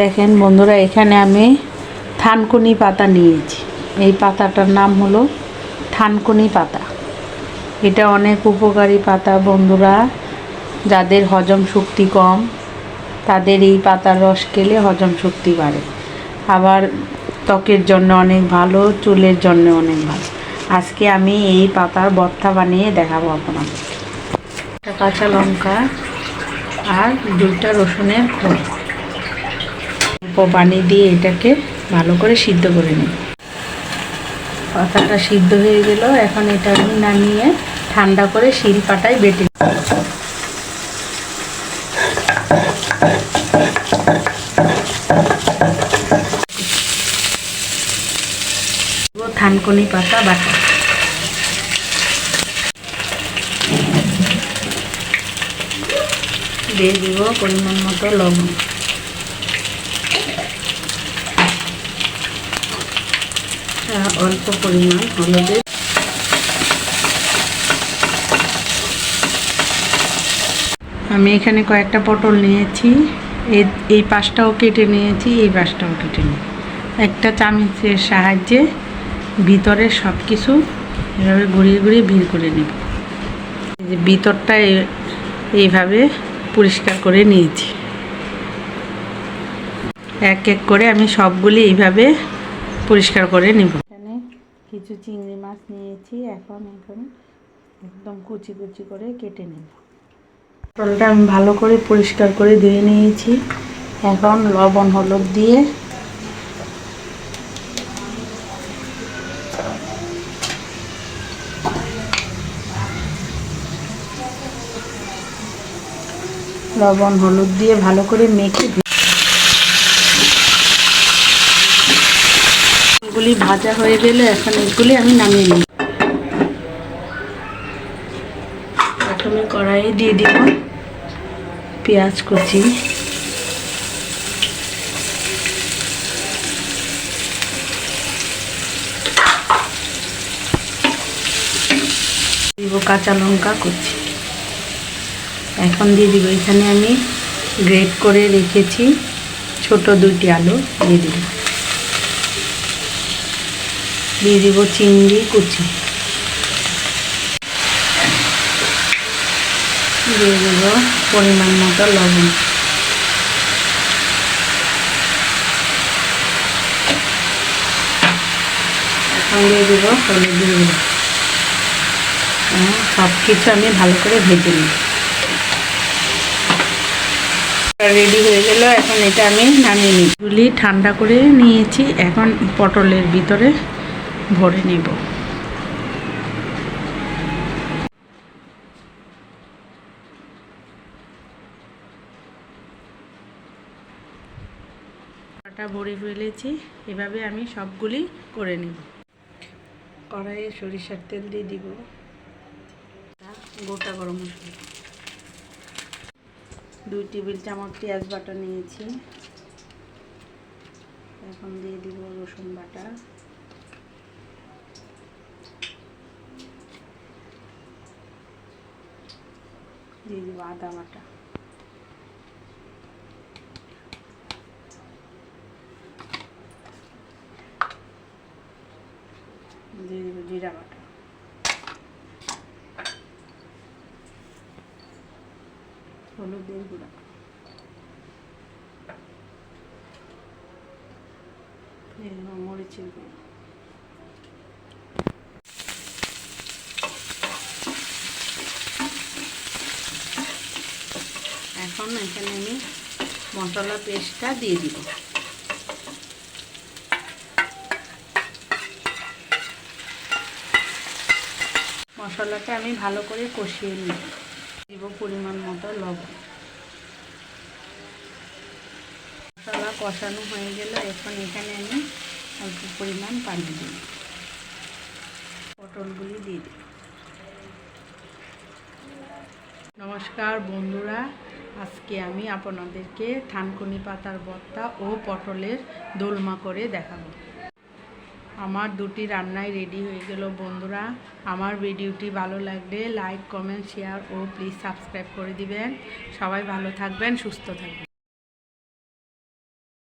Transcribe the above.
দেখেন বন্ধুরা, এখানে আমি থানকুনি পাতা নিয়েছি। এই পাতাটার নাম হলো থানকুনি পাতা। এটা অনেক উপকারী পাতা বন্ধুরা, যাদের হজম শক্তি কম, তাদের এই পাতার রস খেলে হজম শক্তি বাড়ে। আবার ত্বকের জন্য অনেক ভালো, চুলের জন্য অনেক ভালো। আজকে আমি এই পাতার ভর্তা বানিয়ে দেখাবো আপনাদের। কাঁচা লঙ্কা আর দুইটা রসুনের খোল। অল্প পানি দিয়ে এটাকে ভালো করে সিদ্ধ করে নিই। পাতাটা সিদ্ধ হয়ে গেল, এখন এটা আমি নামিয়ে ঠান্ডা করে শিল পাটায় বেটে থানকনি পাতা বাটা। দিয়ে দিব পরিমাণ মতো লবণ। অল্প পরিমাণ হলুদের আমি এখানে কয়েকটা পটল নিয়েছি। এই পাশটাও কেটে নিয়েছি, এই পাশটাও কেটে নিই। একটা চামচের সাহায্যে ভিতরে সব কিছু এভাবে ঘুরিয়ে ঘুরিয়ে ভিড় করে নেব। যে ভিতরটা এইভাবে পরিষ্কার করে নিয়েছি। এক এক করে আমি সবগুলি এইভাবে পরিষ্কার করে নেব। কিছু চিংড়ি মাছ নিয়েছি, এখন এখন একদম কুচি কুচি করে কেটে নেব। পটলটা আমি ভালো করে পরিষ্কার করে ধুয়ে নিয়েছি। এখন লবণ, হলুদ দিয়ে লবণ, হলুদ দিয়ে ভালো করে মেখে এগুলি ভাজা হয়ে গেলে এখন এগুলি আমি নামিয়ে নিই প্রথমে কড়াইয়ে দিয়ে দিব পেঁয়াজ কুচি। দিব কাঁচা লঙ্কা কুচি। এখন দিয়ে দিব, এখানে আমি গ্রেট করে রেখেছি ছোট দুটি আলু, দিয়ে দিব দিয়ে দিব চিংড়ি কুচি। দিয়ে দিব পরিমাণ মতো লবণ। এখন দিয়ে দিব হলুদ দিয়ে দিব সব কিছু আমি ভালো করে ভেজে নিই রেডি হয়ে গেল, এখন এটা আমি নামিয়ে নিই ঠান্ডা করে নিয়েছি, এখন পটলের ভিতরে ভরে নেব। আটা ভরে ফেলেছি, এভাবে আমি সবগুলি করে নেব। কড়াইয়ে সরিষার তেল দিয়ে দিব। গোটা গরম মশলা। দুই টেবিল চামচ পেঁয়াজ বাটা নিয়েছি। এখন দিয়ে দিব রসুন বাটা। দিয়ে দিব আদা বাটা। দিয়ে দিব জিরা বাটা। হলুদের গুঁড়া। মরিচের গুঁড়ো। এখন এখানে আমি মশলা পেস্টটা দিয়ে দিব। মশলাটা আমি ভালো করে কষিয়ে নিই দিব পরিমাণ মতো লবণ। মশলা কষানো হয়ে গেল এখন এখানে আমি অল্প পরিমাণ পানি দিই পটলগুলি দিয়ে দিই নমস্কার বন্ধুরা আজকে আমি আপনাদেরকে থানকুনি পাতার ভর্তা ও পটলের দোলমা করে দেখাবো। আমার দুটি রান্নাই রেডি হয়ে গেল বন্ধুরা। আমার ভিডিওটি ভালো লাগলে লাইক কমেন্ট শেয়ার ও প্লিজ সাবস্ক্রাইব করে দিবেন। সবাই ভালো থাকবেন, সুস্থ থাকবেন।